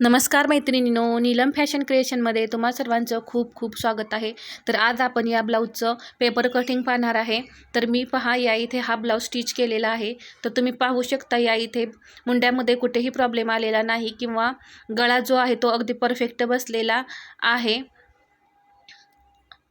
नमस्कार मैत्रिणीनो नीलम फॅशन क्रिएशनमध्ये तुम्हा सर्वांचं खूप खूप स्वागत आहे. तर आज आपण या ब्लाऊजचं पेपर कटिंग पाहणार आहे. तर मी पहा या इथे हा ब्लाऊज स्टिच केलेला आहे. तर तुम्ही पाहू शकता या इथे मुंड्यामध्ये कुठेही प्रॉब्लेम आलेला नाही किंवा गळा जो आहे तो अगदी परफेक्ट बसलेला आहे.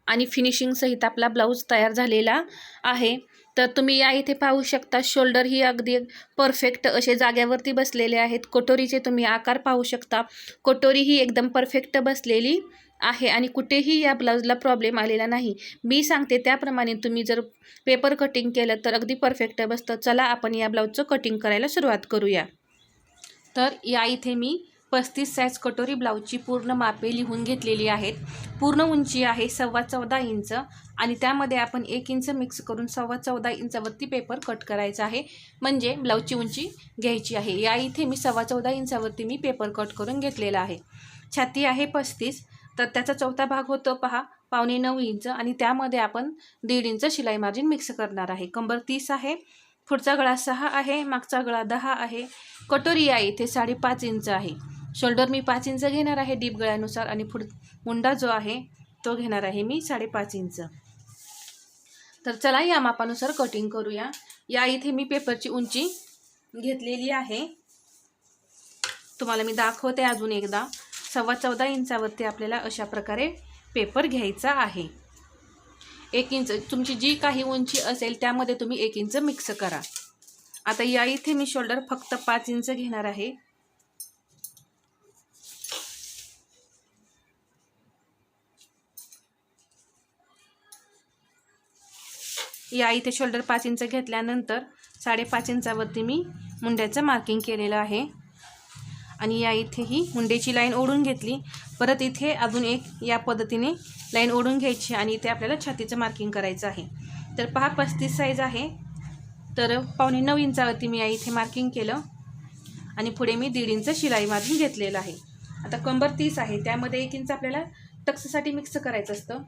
आणि फिनिशिंगसहित आपला ब्लाऊज तयार झालेला आहे. तर तुम्ही या इथे पाहू शकता शोल्डर ही अगदी परफेक्ट असे जाग्यावरती बसलेले आहेत. कटोरीचे तुम्ही आकार पाहू शकता. कटोरी ही एकदम परफेक्ट बसलेली आहे आणि कुठेही या ब्लाऊजला प्रॉब्लेम आलेला नाही. मी सांगते त्याप्रमाणे तुम्ही जर पेपर कटिंग केलं तर अगदी परफेक्ट बसतं. चला आपण या ब्लाऊजचं कटिंग करायला सुरुवात करूया. तर या इथे मी पस्तीस साईज कटोरी ब्लाऊजची पूर्ण मापे लिहून घेतलेली आहेत. पूर्ण उंची आहे सव्वा चौदा इंच आणि त्यामध्ये आपण एक इंच मिक्स करून सव्वा चौदा इंचावरती पेपर कट करायचा आहे. म्हणजे ब्लाऊजची उंची घ्यायची आहे. या इथे मी सव्वा चौदा इंचावरती मी पेपर कट करून घेतलेला आहे. छाती आहे पस्तीस. तर त्याचा चौथा भाग होतो पहा पावणे नऊ इंच आणि त्यामध्ये आपण दीड इंच शिलाई मार्जिन मिक्स करणार आहे. कंबर तीस आहे. पुढचा गळा सहा आहे. मागचा गळा दहा आहे. कटोरी आहे इथे साडेपाच इंच आहे. शोल्डर मी पाच इंच घेणार आहे डीप गळ्यानुसार आणि पुढ मुंडा जो आहे तो घेणार आहे मी साडेपाच इंच. तर चला या मापानुसार कटिंग करूया. या इथे मी पेपरची उंची घेतलेली आहे. तुम्हाला मी दाखवते अजून एकदा. सव्वा चौदा इंचावरती आपल्याला अशा प्रकारे पेपर घ्यायचा आहे. एक इंच तुमची जी काही उंची असेल त्यामध्ये तुम्ही एक इंच मिक्स करा. आता या इथे मी शोल्डर फक्त पाच इंच घेणार आहे. या इथे शोल्डर पाच इंच घेतल्यानंतर साडेपाच इंचावरती मी मुंड्याचं मार्किंग केलेलं आहे. आणि या इथेही मुंड्याची लाईन ओढून घेतली. परत इथे अजून एक या पद्धतीने लाईन ओढून घ्यायची आणि इथे आपल्याला छातीचं मार्किंग करायचं आहे. तर पहा पस्तीस साईज आहे. तर पावणे नऊ इंचावरती मी या इथे मार्किंग केलं. आणि पुढे मी दीड इंच शिलाई मार्किंग घेतलेलं आहे. आता कंबर तीस आहे. त्यामध्ये एक इंच आपल्याला टक्ससाठी मिक्स करायचं असतं.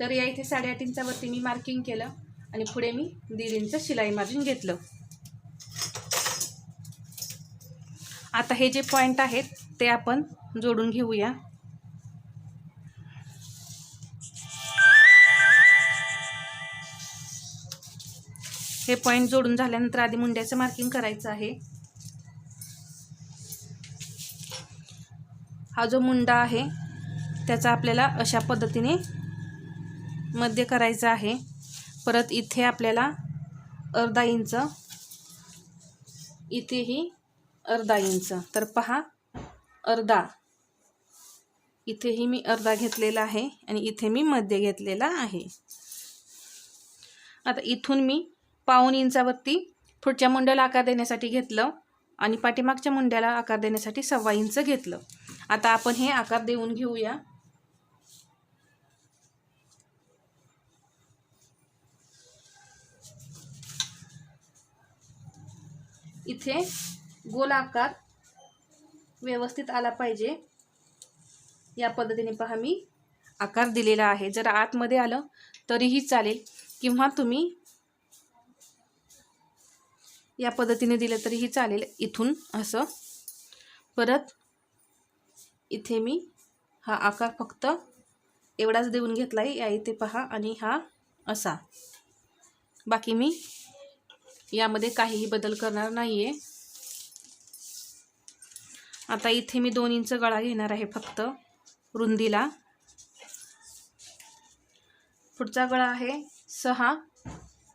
तर या इथे साडेआठ इंचावरती मी मार्किंग केलं. आणि पुढे मी दीड इंच शिलाई मार्जिन घेतलं. आता हे जे पॉईंट आहेत ते आपण जोडून घेऊया. हे पॉईंट जोडून झाल्यानंतर आधी मुंड्याचं मार्किंग करायचं आहे. हा जो मुंडा आहे त्याचा आपल्याला अशा पद्धतीने मध्य करायचा आहे. परत इथे आपल्याला अर्धा इंच इथेही अर्धा इंच. तर पहा अर्धा. इथेही मी अर्धा घेतलेला आहे आणि इथे मी मध्य घेतलेला आहे. आता इथून मी पाऊन इंचावरती पुढच्या मुंड्याला आकार देण्यासाठी घेतलं आणि पाठीमागच्या मुंड्याला आकार देण्यासाठी सव्वा इंच घेतलं. आता आपण हे आकार देऊन घेऊया. इथे गोल आकार व्यवस्थित आला पाहिजे. या पद्धतीने पहा मी. आकार दिलेला आहे. जर आतमध्ये आलं तरीही चालेल. किंवा तुम्ही या पद्धतीने दिलं तरीही चालेल. इथून असं. परत इथे मी हा आकार फक्त एवढाच देऊन घेतला आहे या इथे पहा आणि हा असा. बाकी मी यामध्ये काहीही बदल करणार नाही आहे आता इथे मी दोन इंच गळा घेणार आहे फक्त रुंदीला. पुढचा गळा आहे सहा.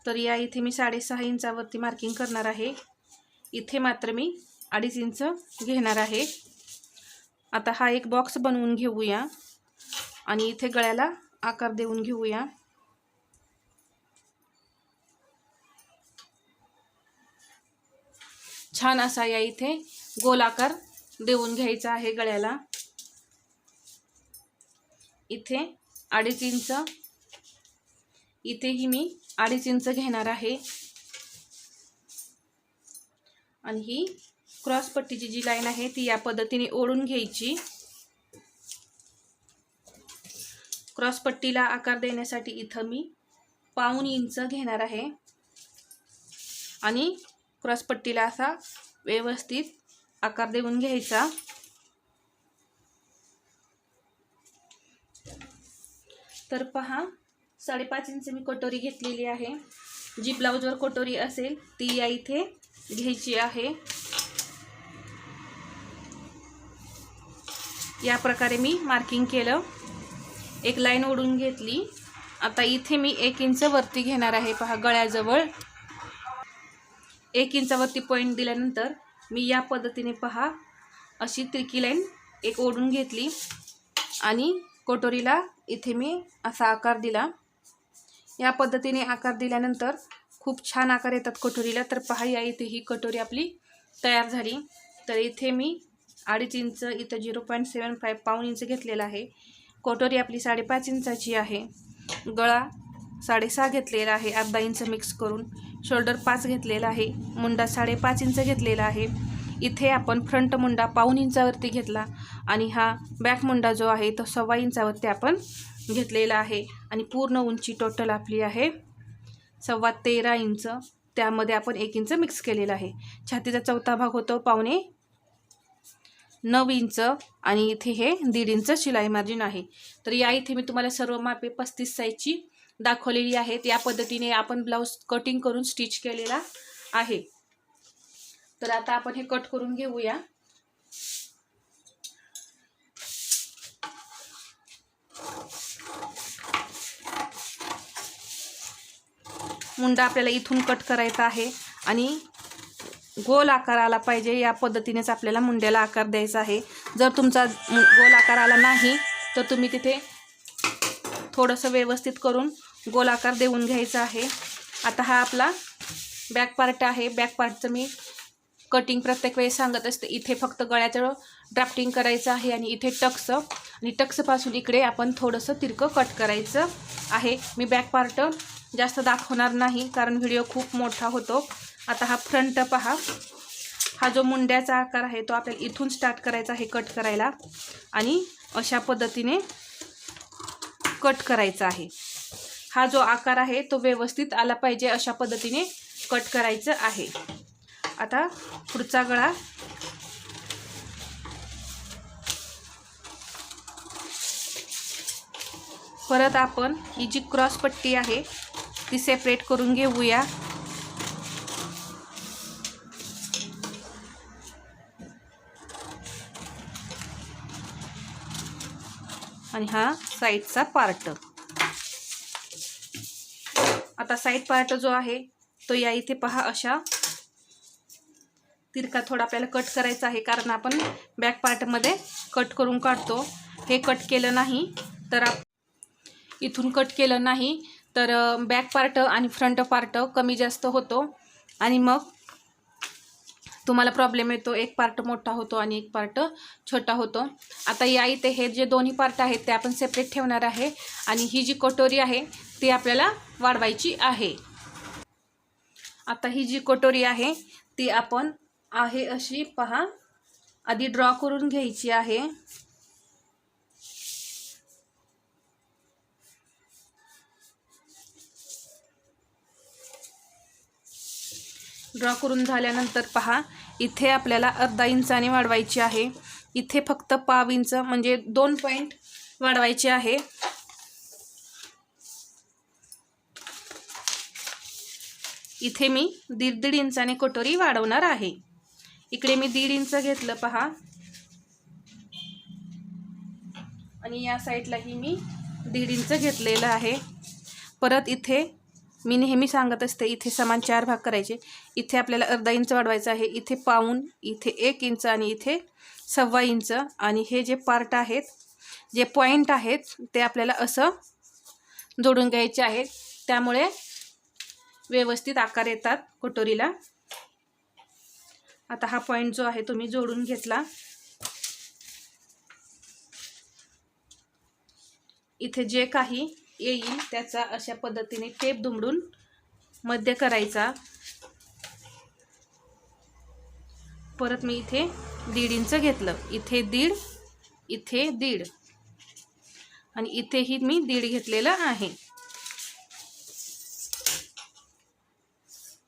तर या इथे मी साडेसहा इंचावरती मार्किंग करणार आहे. इथे मात्र मी अडीच इंच घेणार आहे. आता हा एक बॉक्स बनवून घेऊया. आणि इथे गळ्याला आकार देऊन घेऊया. छान असा या इथे गोलाकार देऊन घ्यायचा आहे गळ्याला. इथे अडीच इंच इथेही मी अडीच इंच घेणार आहे. आणि ही क्रॉस पट्टीची जी लाईन आहे ती या पद्धतीने ओढून घ्यायची. क्रॉसपट्टीला आकार देण्यासाठी इथं मी पाऊन इंच घेणार आहे. आणि क्रॉसपट्टीला असा व्यवस्थित आकार देऊन घ्यायचा. तर पहा साडेपाच इंच मी कटोरी घेतलेली आहे. जी ब्लाऊजवर कटोरी असेल ती या इथे घ्यायची आहे. या प्रकारे मी मार्किंग केलं. एक लाईन ओढून घेतली. आता इथे मी एक इंच वरती घेणार आहे. पहा गळ्याजवळ. एक इंचावरती पॉईंट दिल्यानंतर मी या पद्धतीने पहा. अशी त्रिकी लाईन एक ओढून घेतली. आणि कटोरीला इथे मी असा आकार दिला. या पद्धतीने आकार दिल्यानंतर खूप छान आकार येतात कटोरीला. तर पहा या इथे ही कटोरी आपली तयार झाली. तर इथे मी अडीच इंच इथं झिरो पॉईंट सेवन फाय पाऊन इंच घेतलेला आहे. कटोरी आपली साडेपाच इंचाची आहे. गळा साडेसहा घेतलेला आहे. अर्धा इंच मिक्स करून. शोल्डर पाच घेतलेला आहे. मुंडा साडेपाच इंच घेतलेला आहे. इथे आपण फ्रंट मुंडा पाऊन इंचावरती घेतला आणि हा बॅक मुंडा जो आहे तो सव्वा इंचावरती आपण घेतलेला आहे. आणि पूर्ण उंची टोटल आपली आहे सव्वा तेरा इंच. त्यामध्ये आपण एक इंच मिक्स केलेला आहे. छातीचा चौथा भाग होतो पावणे नऊ इंच आणि इथे हे दीड इंच शिलाई मार्जिन आहे. तर या इथे मी तुम्हाला सर्व मापे पस्तीस साईजची दाखवलेली आहेत. या पद्धतीने आपण ब्लाऊज कटिंग करून स्टिच केलेला आहे. तर आता आपण हे कट करून घेऊया. मुंडा आपल्याला इथून कट करायचा आहे आणि गोल आकार आला पाहिजे. या पद्धतीनेच आपल्याला मुंड्याला आकार द्यायचा आहे. जर तुमचा गोल आकार आला नाही तर तुम्ही तिथे थोडंसं व्यवस्थित करून गोलाकार देऊन घ्यायचा आहे. आता हा आपला बॅक पार्ट आहे. बॅक पार्टचं मी कटिंग प्रत्येक वेळेस सांगत असते. इथे फक्त गळ्याचं ड्राफ्टिंग करायचं आहे आणि इथे टक्स आणि टक्सपासून इकडे आपण थोडंसं तिरकं कट करायचं आहे. मी बॅक पार्ट जास्त दाखवणार नाही कारण व्हिडिओ खूप मोठा होतो. आता हा फ्रंट पहा. हा जो मुंड्याचा आकार आहे तो आपल्याला इथून स्टार्ट करायचा आहे कट करायला. आणि अशा पद्धतीने कट करायचा आहे. हा जो आकार आहे तो व्यवस्थित आला पाहिजे अशा पद्धतीने कट करायचं आहे. आता पुढचा गळा. परत आपण ही जी क्रॉस पट्टी आहे ती सेपरेट करून घेऊया. आणि हा साईडचा पार्ट आता साईड पार्ट जो आहे तो या इथे पहा अशा. तिरका थोडा आपल्याला कट करायचा आहे कारण आपण बॅक पार्टमध्ये कट करून काढतो. हे कट केलं नाही तर आप इथून कट केलं नाही तर बॅक पार्ट आणि फ्रंट पार्ट कमी जास्त होतो. आणि मग तुम्हाला प्रॉब्लेम येतो. एक पार्ट मोठा होतो आणि एक पार्ट छोटा होतो. आता या इथे हे जे दोन्ही पार्ट आहेत ते आपण सेपरेट ठेवणार आहे. आणि ही जी कटोरी आहे ती आपल्याला वाढवायची आहे. आता ही जी कटोरी आहे ती आपण आहे अशी पहा आधी ड्रॉ करून घ्यायची आहे. ड्रॉ करून झाल्यानंतर पहा इथे आपल्याला अर्धा इंचाने वाढवायची आहे. इथे फक्त पाव इंच म्हणजे दोन पॉईंट वाढवायचे आहे. इथे मी दीड दीड इंचाने कटोरी वाढवणार आहे. इकडे मी दीड इंच घेतलं पहा. आणि या साईडलाही मी दीड इंच घेतलेलं आहे. परत इथे मी नेहमी सांगत असते इथे समान चार भाग करायचे. इथे आपल्याला अर्धा इंच वाढवायचं आहे इथे पाऊन इथे एक इंच आणि इथे सव्वा इंच. आणि हे जे पार्ट आहेत जे पॉईंट आहेत ते आपल्याला असं जोडून घ्यायचे आहेत त्यामुळे व्यवस्थित आकार येतात कटोरीला आता हा पॉईंट जो आहे तो मी जोडून घेतला. इथे जे काही येईल. त्याचा अशा पद्धतीने टेप दुमडून मध्य करायचा. परत मी इथे दीड इंच घेतलं. इथे दीड इथे दीड. आणि इथेही मी दीड घेतलेलं आहे.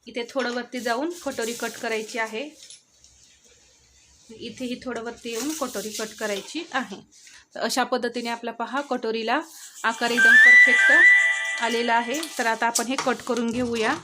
इथे थोडं वरती जाऊन कटोरी कट करायची आहे. इथेही थोडं वरती येऊन कटोरी कट करायची आहे. तर अशा पद्धतीने आपला पहा कटोरीला आकार एकदम परफेक्ट आलेला आहे. तर आता आपण हे कट करून घेऊया.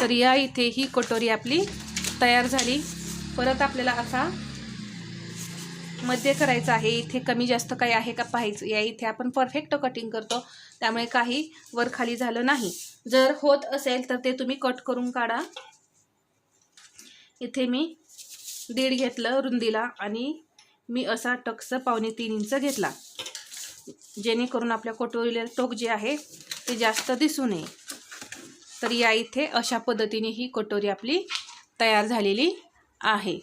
तर या इथे ही कटोरी आपली तयार झाली. परत आपल्याला असा मध्य करायचं आहे इथे कमी जास्त काही आहे का पाहायचं? या इथे आपण परफेक्ट कटिंग करतो. त्यामुळे काही वर खाली झालं नाही. जर होत असेल तर ते तुम्ही कट करून काढा. इथे मी दीड घेतलं रुंदीला आणि मी असा टक्स पावणे तीन इंच घेतला. जेणेकरून आपल्या कटोरीला टोक जे आहे ते जास्त दिसू नये. तर या इथे अशा पद्धतीने ही कटोरी आपली तयार झालेली आहे.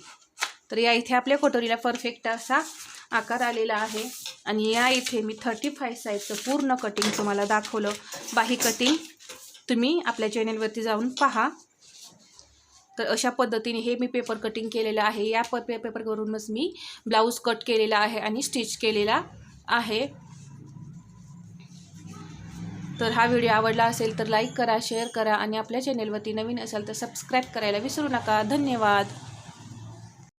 तर या इथे आपल्या कटोरीला परफेक्ट असा आकार आलेला आहे. आणि या इथे मी थर्टी फाय साईजचं पूर्ण कटिंग तुम्हाला दाखवलं. बाही कटिंग तुम्ही आपल्या चॅनेलवरती जाऊन पहा. तर अशा पद्धतीने हे मी पेपर कटिंग केलेलं आहे. या प पे पेपरवरूनच मी ब्लाऊज कट केलेला आहे आणि स्टिच केलेला आहे. तर हा व्हिडिओ आवडला असेल तर लाईक करा शेअर करा आणि आपल्या चॅनेलवरती नवीन असेल तर सबस्क्राईब करायला विसरू नका. धन्यवाद.